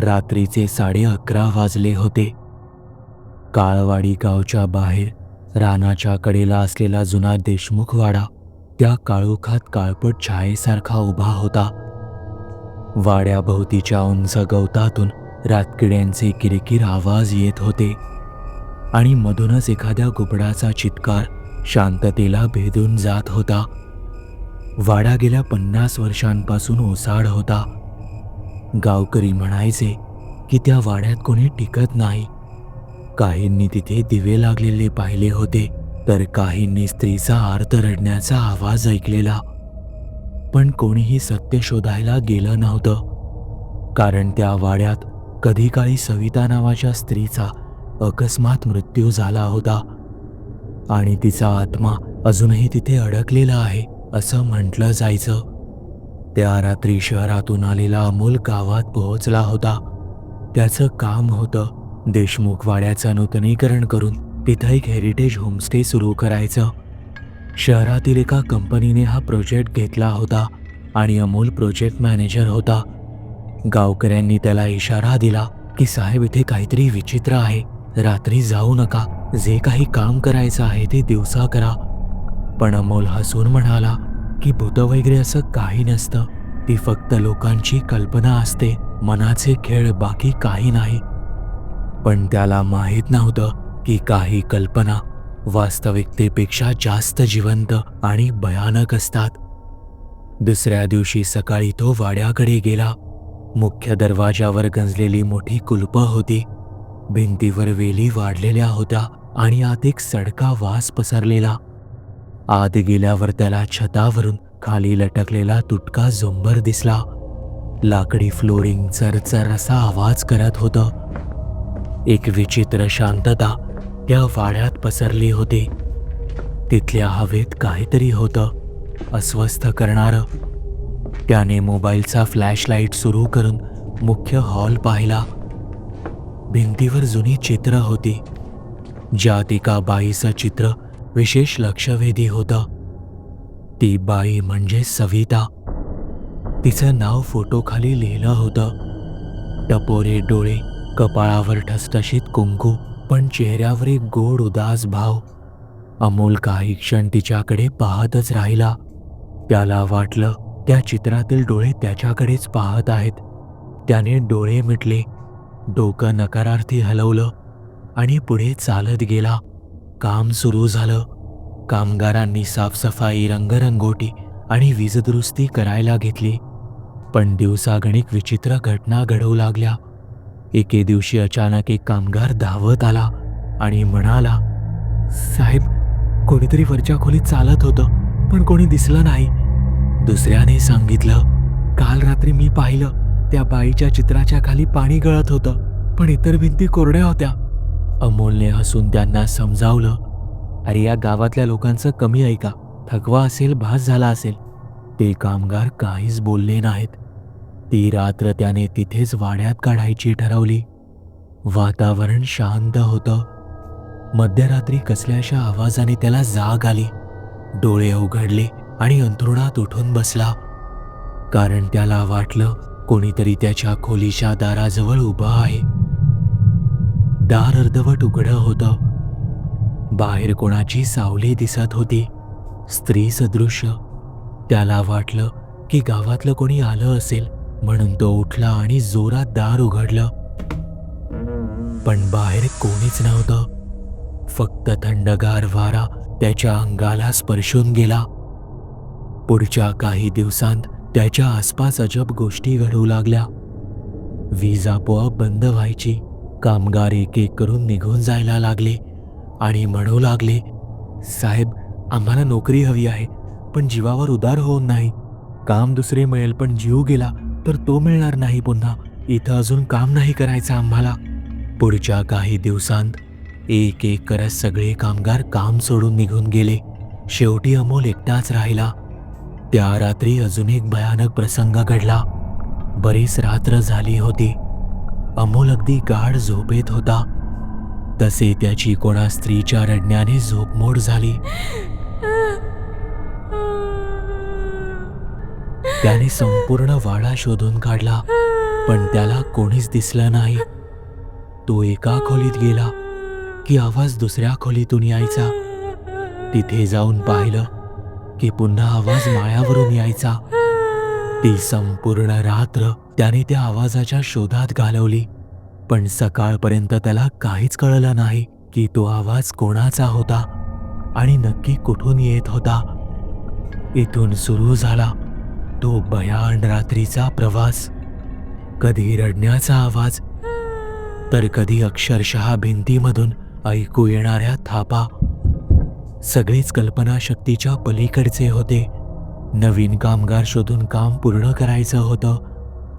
रात्रीचे साडे अकरा वाजले होते. काळवाडी गावच्या बाहेर रानाच्या कडेला असलेला जुना देशमुख वाडा त्या काळोखात काळपट छायेसारखा उभा होता. वाड्याभोवतीच्या उंच गवतातून रातकिड्यांचे किरकिर आवाज येत होते आणि मधूनच एखाद्या घुबडाचा चित्कार शांततेला भेदून जात होता. वाडा गेल्या पन्नास वर्षांपासून ओसाड होता. गावकरी म्हणायचे की त्या वाड्यात कोणी टिकत नाही. काहींनी तिथे दिवे लागलेले पाहिले होते तर काहींनी स्त्रीचा आर्त रडण्याचा आवाज ऐकलेला. पण कोणीही सत्य शोधायला गेलं नव्हतं. कारण त्या वाड्यात कधी काळी सविता नावाच्या स्त्रीचा अकस्मात मृत्यू झाला होता. आणि तिचा आत्मा अजूनही तिथे अडकलेला आहे असं म्हटलं जायचं. त्या रात्री शहरातून आलेला अमोल गावात पोहोचला होता. त्याचं काम होतं देशमुख वाड्याचं नूतनीकरण करून तिथं एक हेरिटेज होमस्टे सुरू करायचं. शहरातील एका कंपनीने हा प्रोजेक्ट घेतला होता आणि अमोल प्रोजेक्ट मॅनेजर होता. गावकऱ्यांनी त्याला इशारा दिला की साहेब इथे काहीतरी विचित्र आहे. रात्री जाऊ नका. जे काही काम करायचं आहे ते दिवसा करा. पण अमोल हसून म्हणाला की भूत वगैरे असं काही नसतं. ती फक्त लोकांची कल्पना असते मनाचे खेळ बाकी काही नाही. पण त्याला माहीत नव्हतं की काही कल्पना वास्तविकतेपेक्षा जास्त जिवंत आणि भयानक असतात. दुसऱ्या दिवशी सकाळी तो वाड्याकडे गेला. मुख्य दरवाजावर गंजलेली मोठी कुलपं होती. भिंतीवर वेली वाढलेल्या होत्या आणि आत एक सडका वास पसरलेला. आत गेल्यावर त्याला छतावरून खाली लटकलेला तुटका झोंबर दिसला. लाकडी फ्लोरिंग चरचर असा आवाज करत होतं. एक विचित्र शांतता त्या वाड्यात पसरली होती. तिथल्या हवेत काहीतरी होतं अस्वस्थ करणारं. त्याने मोबाईलचा फ्लॅशलाईट सुरू करून मुख्य हॉल पाहिला. भिंतीवर जुनी चित्र होती. ज्यात एका बाईचं चित्र विशेष लक्षवेधी होतं. ती बाई म्हणजे सविता. तिचं नाव फोटोखाली लिहिलं होतं. टपोरे डोळे कपाळावर ठसठशीत कुंकू पण चेहऱ्यावर एक गोड उदास भाव. अमोल काही क्षण तिच्याकडे पाहतच राहिला. त्याला वाटलं त्या चित्रातील डोळे त्याच्याकडेच पाहत आहेत. त्याने डोळे मिटले. डोकं नकारार्थी हलवलं आणि पुढे चालत गेला. काम सुरू झालं. कामगारांनी साफसफाई रंगरंगोटी आणि वीजदुरुस्ती करायला घेतली. पण दिवसागणिक विचित्र घटना घडवू लागल्या. एके दिवशी अचानक एक कामगार धावत आला आणि म्हणाला साहेब कोणीतरी वरच्या खोलीत चालत होतं पण कोणी दिसलं नाही. दुसऱ्याने सांगितलं काल रात्री मी पाहिलं त्या बाईच्या चित्राच्या खाली पाणी गळत होतं पण इतर भिंती कोरड्या होत्या. अमोलने हसून त्यांना समजावलं अरे या गावातल्या लोकांचं कमी ऐका. थकवा असेल भास झाला असेल. ते कामगार काहीच बोलले नाहीत. ती रात्र त्याने तिथेच वाड्यात काढायची ठरवली. वातावरण शांत होतं. मध्यरात्री कसल्याशा आवाजाने त्याला जाग आली. डोळे उघडले आणि अंथरुणात उठून बसला. कारण त्याला वाटलं कोणीतरी त्याच्या खोलीच्या दाराजवळ उभा आहे. दार अर्धवट उघडं होतं. बाहेर कोणाची सावली दिसत होती. स्त्री सदृश्य त्याला वाटलं की गावातलं कोणी आलं असेल म्हणून तो उठला आणि जोरात दार उघडलं. पण बाहेर कोणीच नव्हतं. फक्त थंडगार वारा त्याच्या अंगाला स्पर्शून गेला. पुढच्या काही दिवसांत त्याच्या आसपास अजब गोष्टी घडू लागल्या. वीज आपोआप बंद व्हायची. कामगार एक एक करून निघून जायला लागले आणि म्हणू लागले साहेब आम्हाला नोकरी हवी आहे पण जीवावर उदार होऊन नाही. काम दुसरे मिळेल पण जीव गेला तर तो मिळणार नाही पुन्हा. इथं अजून काम नाही करायचं आम्हाला. पुढच्या काही दिवसांत एक एक करत सगळे कामगार काम सोडून निघून गेले. शेवटी अमोल एकटाच राहिला. त्या रात्री अजून एक भयानक प्रसंग घडला. बरीच रात्र झाली होती. अमोल अगदी गाढ झोपेत होता. तसे त्याची कोणा स्त्रीच्या रडण्याने झोपमोड झाली. त्याने संपूर्ण वाडा शोधून काढला पण त्याला कोणीच दिसलं नाही. तो एका खोलीत गेला की आवाज दुसऱ्या खोलीतून यायचा. तिथे जाऊन पाहिलं की पुन्हा आवाज माळ्यावरून यायचा. ती संपूर्ण रात्र त्याने त्या आवाजाच्या शोधात घालवली. पण सकाळपर्यंत त्याला काहीच कळलं नाही की तो आवाज कोणाचा होता आणि नक्की कुठून येत होता. इथून सुरू झाला तो भयान रात्रीचा प्रवास. कधी रडण्याचा आवाज तर कधी अक्षरशः भिंतीमधून ऐकू येणाऱ्या थापा. सगळीच कल्पनाशक्तीच्या पलीकडचे होते. नवीन कामगार शोधून काम पूर्ण करायचं होतं.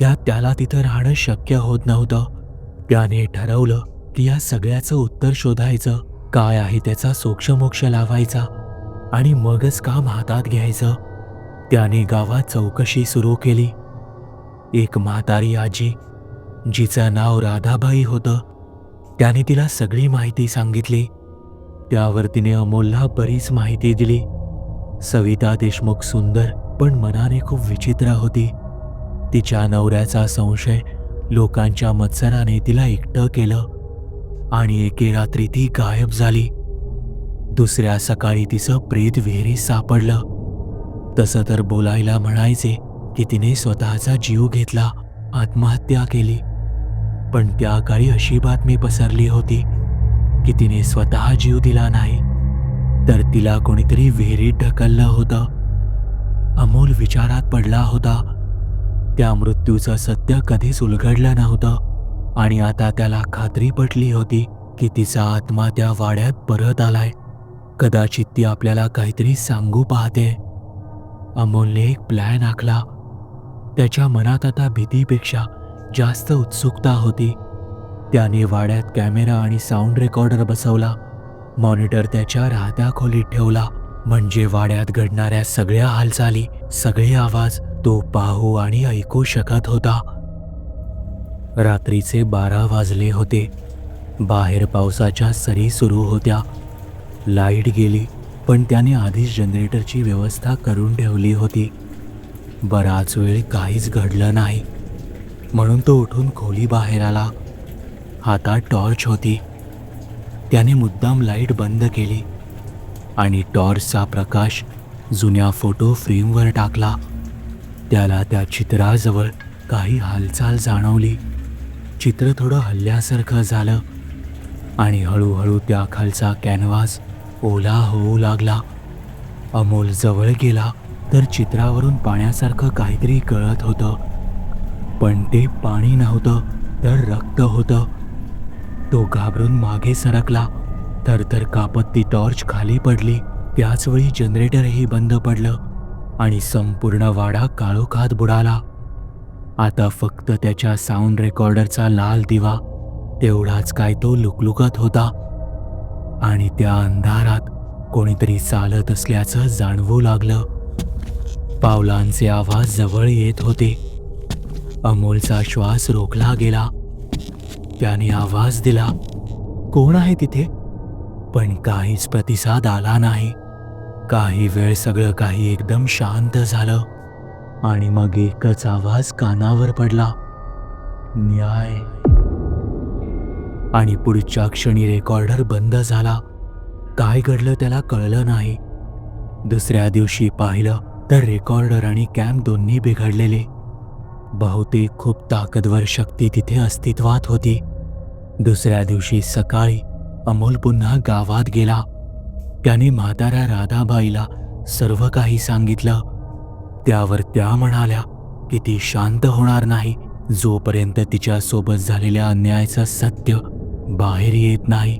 त्यात त्याला तिथं राहणं शक्य होत नव्हतं. त्याने ठरवलं की या सगळ्याचं उत्तर शोधायचं काय आहे त्याचा सोक्षमोक्ष लावायचा आणि मगच काम हातात घ्यायचं. त्याने गावात चौकशी सुरू केली. एक म्हातारी आजी जिचं नाव राधाबाई होतं त्याने तिला सगळी माहिती सांगितली. त्यावर तिने अमोलला बरीच माहिती दिली. सविता देशमुख सुंदर पण मनाने खूप विचित्र होती. तिच्या नवऱ्याचा संशय लोकांच्या मत्सराने तिला एकटं केलं आणि एके रात्री ती गायब झाली. दुसऱ्या सकाळी तिचं प्रेत विहिरीत सापडलं. तसं तर बोलायला म्हणायचे की तिने स्वतःचा जीव घेतला आत्महत्या केली. पण त्या काळी अशी बातमी पसरली होती की तिने स्वतः जीव दिला नाही. तर तिला कोणीतरी विहिरीत ढकललं होतं. अमोल विचारात पडला होता. त्या मृत्यूचं सत्य कधीच उलगडलं नव्हतं आणि आता त्याला खात्री पटली होती की तिचा आत्मा त्या वाड्यात परत आलाय. कदाचित ती आपल्याला काहीतरी सांगू पाहते. अमोलने एक प्लॅन आखला. त्याच्या मनात आता भीतीपेक्षा जास्त उत्सुकता होती. त्याने वाड्यात कॅमेरा आणि साऊंड रेकॉर्डर बसवला. मॉनिटर त्याच्या राहत्या खोलीत ठेवला. म्हणजे वाड्यात घडणाऱ्या सगळ्या हालचाली सगळे आवाज तो पाहू आणि ऐकू शकत होता. रात्रीचे बारा वाजले होते. बाहेर पावसाच्या सरी सुरू होत्या. लाइट गेली पण त्याने आधीच जनरेटरची व्यवस्था करून ठेवली होती. बराच वेळ काहीच घडलं नाही. म्हणून तो उठून खोली बाहेर आला. हातात टॉर्च होती. त्याने मुद्दाम लाइट बंद केली आणि टॉर्चचा प्रकाश जुन्या फोटो फ्रेमवर टाकला. त्याला त्या चित्राजवळ काही हालचाल जाणवली. चित्र थोडं हल्ल्यासारखं झालं आणि हळूहळू त्या खालचा कॅनव्हास ओला होऊ लागला. अमोल जवळ गेला तर चित्रावरून पाण्यासारखं काहीतरी गळत होतं. पण ते पाणी नव्हतं तर रक्त होतं. तो घाबरून मागे सरकला. थरथर कापत ती टॉर्च खाली पडली. त्याचवेळी जनरेटरही बंद पडलं आणि संपूर्ण वाडा काळोखात बुडाला. आता फक्त त्याच्या साऊंड रेकॉर्डरचा लाल दिवा तेवढाच काय तो लुकलुकत होता. आणि त्या अंधारात कोणीतरी चालत असल्याचं जाणवू लागलं. पावलांचे आवाज जवळ येत होते. अमोलचा श्वास रोखला गेला. त्याने आवाज दिला. कोण आहे तिथे? पण काहीच प्रतिसाद आला नाही. काही वेळ सगळं काही एकदम शांत झालं. आणि मग एकच आवाज कानावर पडला. न्याय. आणि पुढच्या क्षणी रेकॉर्डर बंद झाला. काय घडलं त्याला कळलं नाही. दुसऱ्या दिवशी पाहिलं तर रेकॉर्डर आणि कॅम्प दोन्ही बिघडलेले. बहुतेक खूप ताकदवर शक्ती तिथे अस्तित्वात होती. दुसऱ्या दिवशी सकाळी अमोल पुन्हा गावात गेला. त्याने म्हाताऱ्या राधाबाईला सर्व काही सांगितलं. त्यावर त्या म्हणाल्या की ती शांत होणार नाही. जोपर्यंत तिच्यासोबत झालेल्या अन्यायाचं सत्य बाहेर येत नाही.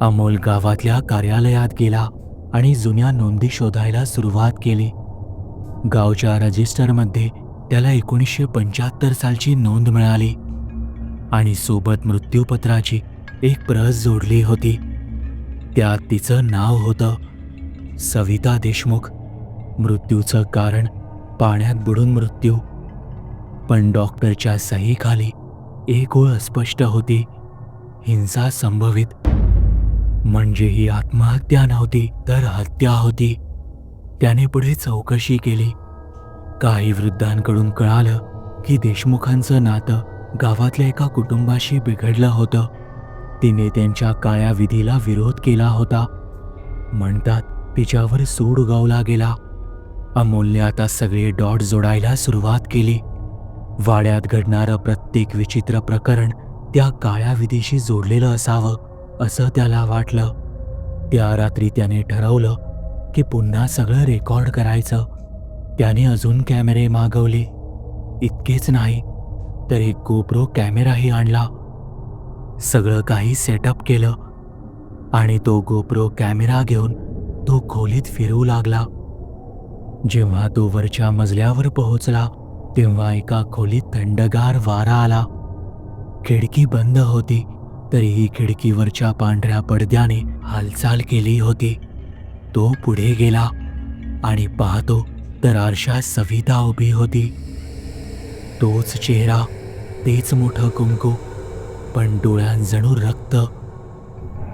अमोल गावातल्या कार्यालयात गेला आणि जुन्या नोंदी शोधायला सुरुवात केली. गावच्या रजिस्टरमध्ये त्याला एकोणीसशे पंच्याहत्तर सालची नोंद मिळाली. आणि सोबत मृत्यूपत्राची एक प्रस जोडली होती. त्यात तिचं नाव होतं सविता देशमुख. मृत्यूचं कारण पाण्यात बुडून मृत्यू. पण डॉक्टरच्या सहीखाली एक ओळ अस्पष्ट होती. हिंसा संभवित. म्हणजे ही आत्महत्या नव्हती तर हत्या होती. त्याने पुढे चौकशी केली. काही वृद्धांकडून कळालं की देशमुखांचं नातं गावातल्या एका कुटुंबाशी बिघडलं होतं. तिने त्यांच्या काळ्या विधीला विरोध केला होता. म्हणतात तिच्यावर सूड उगवला गेला. अमोलने आता सगळे डॉट जोडायला सुरुवात केली. वाड्यात घडणारं प्रत्येक विचित्र प्रकरण त्या काळ्या विधीशी जोडलेलं असावं असं त्याला वाटलं. त्या रात्री त्याने ठरवलं की पुन्हा सगळं रेकॉर्ड करायचं. त्याने अजून कॅमेरे मागवले. इतकेच नाही तर एक गोप्रो कॅमेराही आणला. सगळं काही सेटअप केलं आणि तो गोप्रो कॅमेरा घेऊन तो खोलीत फिरू लागला. जेव्हा तो वरच्या मजल्यावर पोहोचला तेव्हा एका खोलीत थंडगार वारा आला. खिडकी बंद होती तरीही खिडकीवरच्या पांढऱ्या पडद्याने हालचाल केली होती. तो पुढे गेला आणि पाहतो तर आरशात सविता उभी होती. तोच चेहरा तेच मोठं कुंकू पण डोळ्यात जणू रक्त.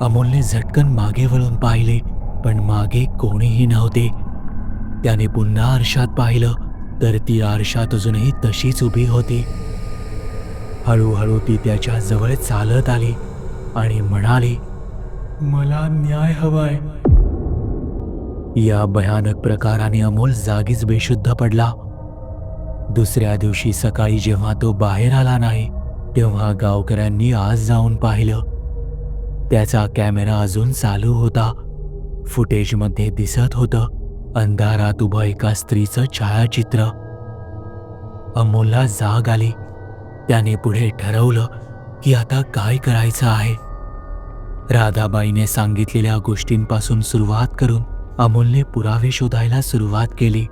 अमोलने झटकन मागे वळून पाहिले पण मागे कोणीही नव्हते. त्याने पुन्हा आरशात पाहिलं तर ती आरशात अजूनही तशीच उभी होती. हळूहळू ती त्याच्याजवळ चालत आली आणि म्हणाली मला न्याय हवाय. या भयानक प्रकाराने अमोल जागीच बेशुद्ध पडला. दुसऱ्या दिवशी सकाळी जेव्हा तो बाहेर आला नाही तेव्हा गावकऱ्यांनी आज जाऊन पाहिलं. त्याचा कॅमेरा अजून चालू होता. फुटेजमध्ये दिसत होतं अंधारात उभं एका स्त्रीचं छायाचित्र. अमोलला जाग आली. त्याने पुढे ठरवलं की आता काय करायचं आहे. राधाबाईने सांगितलेल्या गोष्टींपासून सुरुवात करून अमोलने पुरावे शोधायला सुरुवात केली.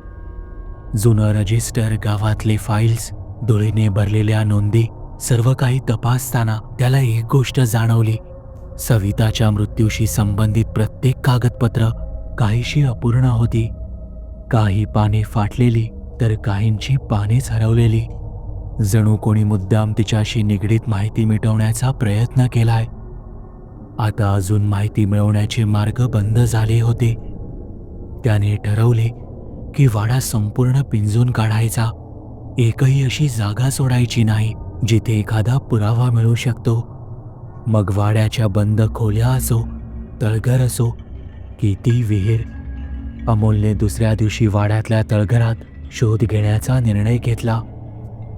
जुनं रजिस्टर गावातले फाईल्स धुळीने भरलेल्या नोंदी सर्व काही तपासताना त्याला एक गोष्ट जाणवली. सविताच्या मृत्यूशी संबंधित प्रत्येक कागदपत्र काहीशी अपूर्ण होती. काही पाने फाटलेली तर काहींची पानेच हरवलेली. जणू कोणी मुद्दाम तिच्याशी निगडीत माहिती मिटवण्याचा प्रयत्न केलाय. आता अजून माहिती मिळवण्याचे मार्ग बंद झाले होते. त्याने ठरवले की वाडा संपूर्ण पिंजून काढायचा. एकही अशी जागा सोडायची नाही जिथे एखादा पुरावा मिळू शकतो. मग वाड्याच्या बंद खोल्या असो तळघर असो की ती विहीर. अमोलने दुसऱ्या दिवशी वाड्यातल्या तळघरात शोध घेण्याचा निर्णय घेतला.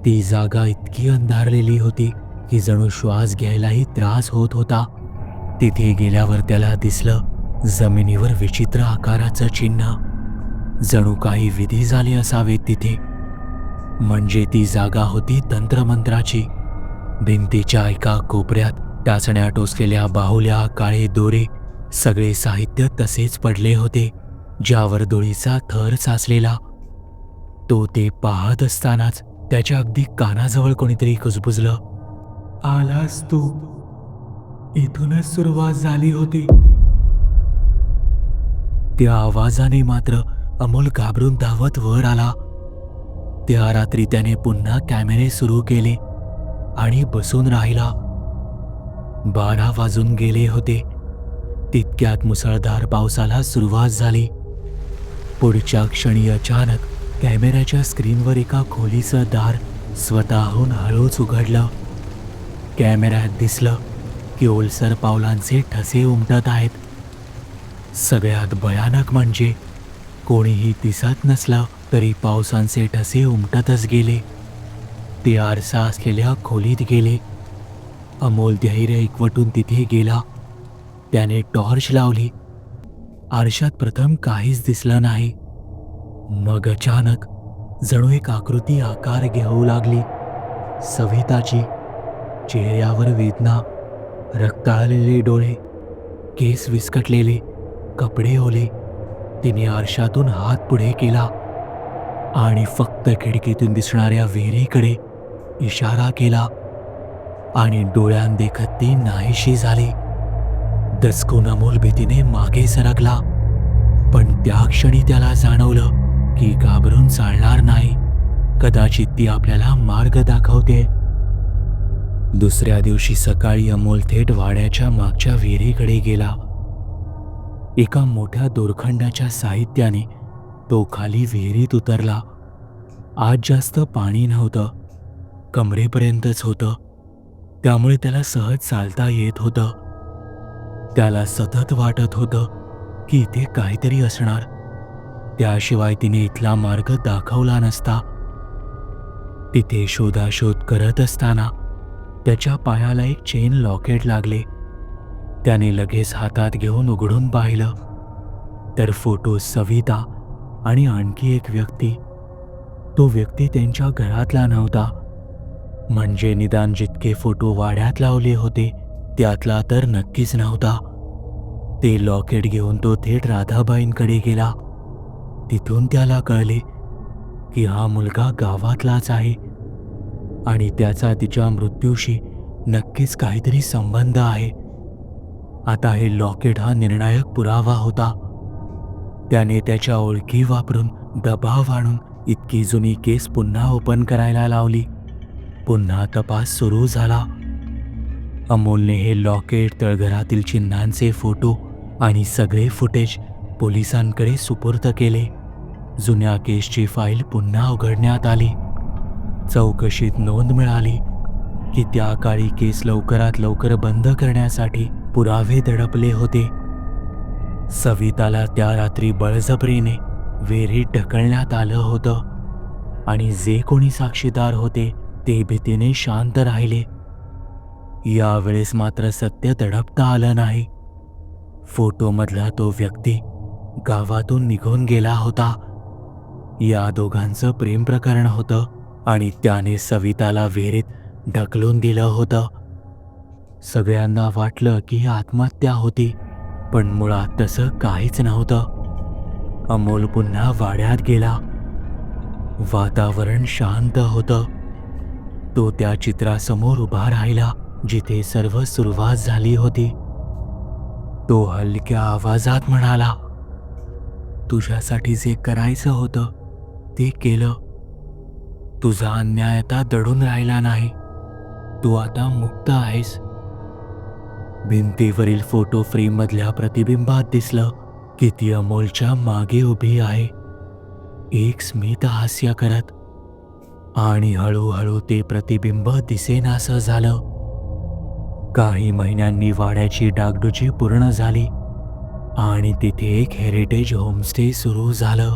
ती जागा इतकी अंधारलेली होती की जणू श्वास घ्यायलाही त्रास होत होता. तिथे गेल्यावर त्याला दिसलं जमिनीवर विचित्र आकाराचं चिन्ह. जणू काही विधी झाले असावेत तिथे. म्हणजे ती जागा होती तंत्रमंत्राची. भिंतीच्या एका कोपऱ्यात टाचण्या टोचलेल्या बाहुल्या काळे दोरे सगळे साहित्य तसेच पडले होते ज्यावर धुळीचा थर साचलेला. तो ते पाहत असतानाच त्याच्या अगदी कानाजवळ कोणीतरी कुजबुजलं. आलास तू. इथूनच सुरुवात झाली होती. त्या आवाजाने मात्र अमोल घाबरून धावत वर आला. त्या रात्री त्याने पुन्हा कॅमेरे सुरू केले आणि बसून राहिला. बारा वाजून गेले होते. तितक्यात मुसळधार पावसाला सुरुवात झाली. पुढच्या क्षणी अचानक कॅमेऱ्याच्या स्क्रीनवर एका खोलीचं दार स्वतःहून हळूच उघडलं. कॅमेऱ्यात दिसलं की ओलसर पावलांचे ठसे उमटत आहेत. सगळ्यात भयानक म्हणजे कोणीही दिसत नसलं तरी पावसांचे ठसे उमटतच गेले. ते आरसा असलेल्या खोलीत गेले. अमोल धैर्य एकवटून तिथे गेला. त्याने टॉर्च लावली. आरशात प्रथम काहीच दिसलं नाही. मग अचानक जणू एक आकृती आकार घेऊ लागली. सविताची चेहऱ्यावर वेदना रक्ताळलेले डोळे केस विस्कटलेले. कपडे ओले. तिने आरशातून हात पुढे केला. आणि फक्त खिडकीतून दिसणाऱ्या विहिरीकडे इशारा केला. आणि डोळ्यांदेखत ती नाहीशी झाली. दचकून अमोल भीतीने मागे सरकला. पण त्या क्षणी त्याला जाणवलं की घाबरून चालणार नाही. कदाचित ती आपल्याला मार्ग दाखवते. दुसऱ्या दिवशी सकाळी अमोल थेट वाड्याच्या मागच्या विहिरीकडे गेला. एका मोठ्या दोरखंडाच्या साहित्याने तो खाली विहिरीत उतरला. आज जास्त पाणी नव्हतं. कमरेपर्यंतच होतं. त्यामुळे त्याला सहज चालता येत होतं. त्याला सतत वाटत होतं की इथे काहीतरी असणार. त्याशिवाय तिने इथला मार्ग दाखवला नसता. तिथे शोधाशोध करत असताना त्याच्या पायाला एक चेन लॉकेट लागले. त्याने लगेच हातात घेऊन उघडून पाहिलं. तर फोटो सविता आणि आणखी एक व्यक्ती. तो व्यक्ती त्यांच्या घरातला नव्हता. म्हणजे निदान जितके फोटो वाड्यात लावले होते त्यातला तर नक्कीच नव्हता. ते लॉकेट घेऊन तो थेट राधाबाईंकडे गेला. तिथून त्याला कळले की हा मुलगा गावातलाच आहे आणि त्याचा तिच्या मृत्यूशी नक्कीच काहीतरी संबंध आहे. आता हे लॉकेट हा निर्णायक पुरावा होता. त्याने त्याच्या ओळखी वापरून दबाव आणून इतकी जुनी केस पुन्हा ओपन करायला लावली. पुन्हा तपास सुरू झाला. अमोलने हे लॉकेट तळघरातील चिन्हांचे फोटो आणि सगळे फुटेज पोलिसांकडे सुपूर्द केले. जुन्या केसची फाईल पुन्हा उघडण्यात आली. चौकशीत नोंद मिळाली की त्या काळी केस लवकरात लवकर बंद करण्यासाठी पुरावे दडपले होते. सविताला त्या रात्री बळजबरीने वेरीत ढकलण्यात आलं होतं आणि जे कोणी साक्षीदार होते ते भीतीने शांत राहिले. यावेळेस मात्र सत्य दडपता आलं नाही. फोटोमधला तो व्यक्ती गावातून निघून गेला होता. या दोघांचं प्रेम प्रकरण होतं आणि त्याने सविताला विहिरीत ढकलून दिलं होतं. सगळ्यांना वाटलं की ही आत्महत्या होती पण मुळात तसं काहीच नव्हतं. अमोल पुन्हा वाड्यात गेला. वातावरण शांत होतं. तो त्या चित्रासमोर उभा राहिला जिथे सर्व सुरुवात झाली होती. तो हलक्या आवाजात म्हणाला तुझ्यासाठी जे करायचं होतं ते केलं. तुझा अन्याय आता दडून राहिला नाही. तू आता मुक्त आहेस. भिंतीवरील फोटो फ्रेममधल्या प्रतिबिंबात दिसलं की ती अमोलच्या मागे उभी आहे. एक स्मित हास्य करत आणि हळूहळू ते प्रतिबिंब दिसेनासं झालं. काही महिन्यांनी वाड्याची डागडुजी पूर्ण झाली आणि तिथे एक हेरिटेज होमस्टे सुरू झालं.